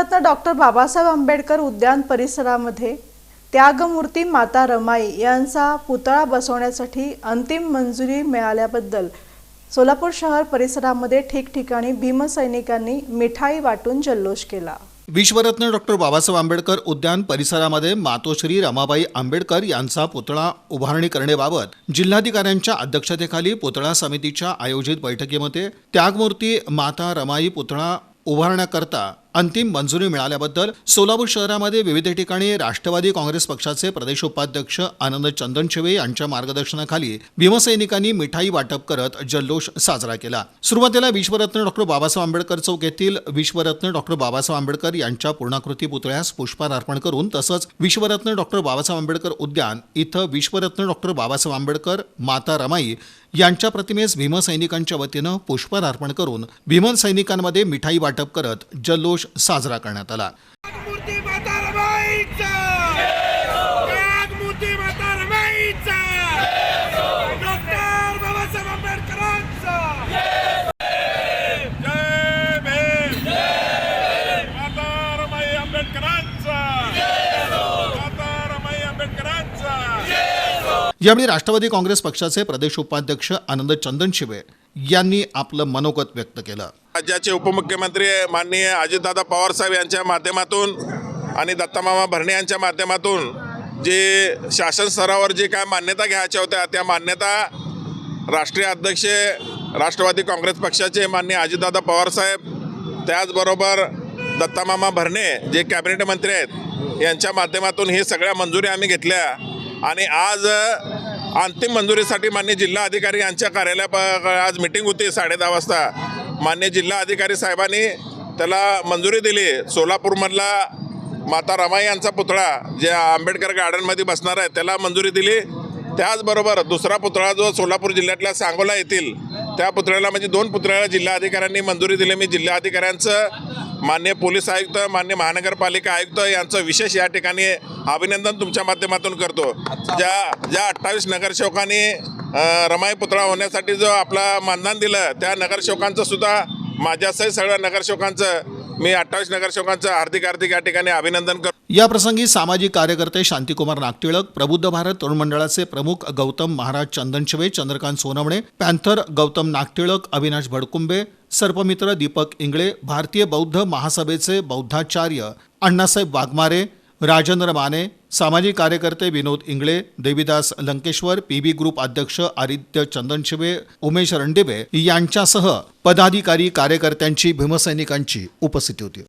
Bharat Ratna doctor Babasaheb Ambedkar उद्यान परिसरामध्ये त्यागमूर्ती माता रमाई यांचा पुतळा बसवण्यासाठी अंतिम मंजुरी मिळाल्याबद्दल सोलापूर शहर परिसरामध्ये ठिकठिकाणी भीमसैनिकांनी मिठाई वाटून जल्लोष केला. विश्वरत्न डॉक्टर बाबासाहेब आंबेडकर उद्यान परिसरामध्ये मातोश्री रमाबाई आंबेडकर यांचा पुतळा उभारणी करण्याबाबत जिल्हाधिकाऱ्यांच्या अध्यक्षतेखाली पुतळा समितीच्या आयोजित बैठकीमध्ये त्यागमूर्ती माता रमाई पुतळा उभारण्याकरता अंतिम मंजुरी मिळाल्याबद्दल सोलापूर शहरामध्ये विविध ठिकाणी राष्ट्रवादी काँग्रेस पक्षाचे प्रदेश उपाध्यक्ष आनंद चंदनशिवे यांच्या मार्गदर्शनाखाली भीमसैनिकांनी मिठाई वाटप करत जल्लोष साजरा केला. सुरुवातीला विश्वरत्न डॉक्टर बाबासाहेब आंबेडकर चौक येथील विश्वरत्न डॉक्टर बाबासाहेब आंबेडकर यांच्या पूर्णाकृती पुतळ्यास पुष्पहार अर्पण करून तसंच विश्वरत्न डॉक्टर बाबासाहेब आंबेडकर उद्यान इथं विश्वरत्न डॉक्टर बाबासाहेब आंबेडकर माता रमाई यांच्या प्रतिमेस भीमसैनिकांच्या वतीनं पुष्पहार अर्पण करून भीमसैनिकांमध्ये मिठाई वाटप करत जल्लोष साजरा करण्यात आला. यावेळी राष्ट्रवादी काँग्रेस पक्षाचे प्रदेश उपाध्यक्ष आनंद चंदनशिवे यांनी आपलं मनोगत व्यक्त केलं. राज्याचे उपमुख्यमंत्री माननीय अजितदादा पवार साहेब यांच्या माध्यमातून आणि दत्तामामा भरणे यांच्या माध्यमातून जे शासन स्तरावर जे काय मान्यता घ्यायच्या होत्या त्या मान्यता राष्ट्रीय अध्यक्ष राष्ट्रवादी काँग्रेस पक्षाचे माननीय अजितदादा पवार साहेब त्याचबरोबर दत्तामामा भरणे जे कॅबिनेट मंत्री आहेत यांच्या माध्यमातून हे सगळ्या मंजुरी आम्ही घेतल्या. आणि आज अंतिम मंजुरीसाठी मान्य जिल्हा अधिकारी यांच्या कार्यालया आज मिटिंग होती साडेदहा वाजता. मान्य जिल्हा अधिकारी साहेबांनी त्याला मंजुरी दिली. सोलापूरमधला माता रमाई यांचा पुतळा जे आंबेडकर गार्डनमध्ये बसणार आहे त्याला मंजुरी दिली. त्याचबरोबर दुसरा पुतळा जो सोलापूर जिल्ह्यातल्या सांगोला येथील त्या पुतळ्याला म्हणजे दोन पुतळ्याला जिल्हा अधिकाऱ्यांनी मंजुरी दिली. मी जिल्हा अधिकाऱ्यांचं मान्य पोलीस आयुक्त मान्य महानगरपालिका आयुक्त यांचं विशेष या ठिकाणी अभिनंदन तुमच्या माध्यमातून करतो. ज्या ज्या अठ्ठावीस नगरसेवकांनी रमाई पुतळा होण्यासाठी जो आपला मानधन दिलं त्या नगरसेवकांचं सुद्धा माझ्यासहित सगळ्या नगरसेवकांचं मी अठ्ठावीस नगरसेवकांचं हार्दिक हार्दिक या ठिकाणी अभिनंदन करतो. या प्रसंगी सामाजिक कार्यकर्ते शांतिकुमार नागटिळक प्रबुद्ध भारत तरुण मंडळाचे प्रमुख गौतम महाराज चंदनशिवे चंद्रकांत सोनवणे पॅन्थर गौतम नागटिळक अविनाश भडकुंबे सर्पमित्र दीपक इंगळे भारतीय बौद्ध महासभेचे बौद्धाचार्य अण्णासाहेब वाघमारे राजेंद्र माने सामाजिक कार्यकर्ते Vinod Ingale Devidas Lankeshwar P B group अध्यक्ष आदित्य चंदनशिवे उमेश रणदिवे यांच्यासह पदाधिकारी कार्यकर्त्यांची भीमसैनिकांची उपस्थिती होती.